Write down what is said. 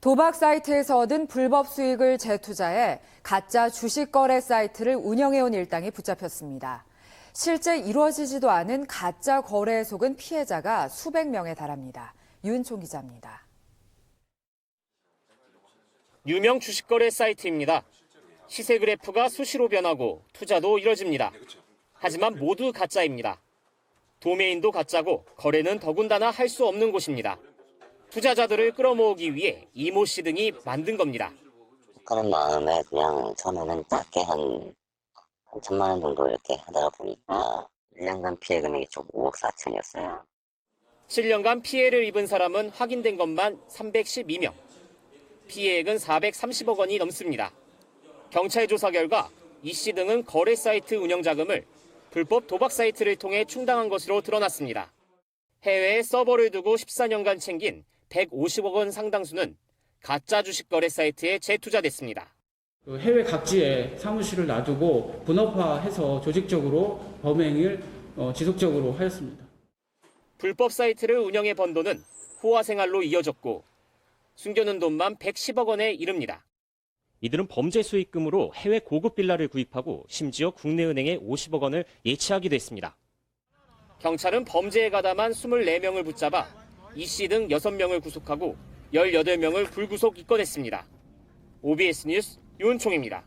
도박 사이트에서 얻은 불법 수익을 재투자해 가짜 주식 거래 사이트를 운영해온 일당이 붙잡혔습니다. 실제 이루어지지도 않은 가짜 거래에 속은 피해자가 수백 명에 달합니다. 윤총 기자입니다. 유명 주식 거래 사이트입니다. 시세 그래프가 수시로 변하고 투자도 이뤄집니다. 하지만 모두 가짜입니다. 도메인도 가짜고 거래는 더군다나 할 수 없는 곳입니다. 투자자들을 끌어모으기 위해 이모 씨 등이 만든 겁니다. 그런 마음에 그냥 처음에는 작게 한, 한 천만 원 정도 이렇게 하다가 보니까 1년간 피해 금액이 총 5억 4천이었어요. 7년간 피해를 입은 사람은 확인된 것만 312명. 피해액은 430억 원이 넘습니다. 경찰 조사 결과 이 씨 등은 거래 사이트 운영 자금을 불법 도박 사이트를 통해 충당한 것으로 드러났습니다. 해외에 서버를 두고 14년간 챙긴 150억 원 상당수는 가짜 주식 거래 사이트에 재투자됐습니다. 그 해외 각지에 사무실을 놔두고 분업화해서 조직적으로 범행을 어, 지속적으로 하였습니다. 불법 사이트를 운영해 번 돈은 호화 생활로 이어졌고 숨겨놓은 돈만 110억 원에 이릅니다. 이들은 범죄 수익금으로 해외 고급 빌라를 구입하고 심지어 국내 은행에 50억 원을 예치하기도 했습니다. 경찰은 범죄에 가담한 24명을 붙잡아 이씨 등 6명을 구속하고 18명을 불구속 입건했습니다. OBS 뉴스 윤총입니다.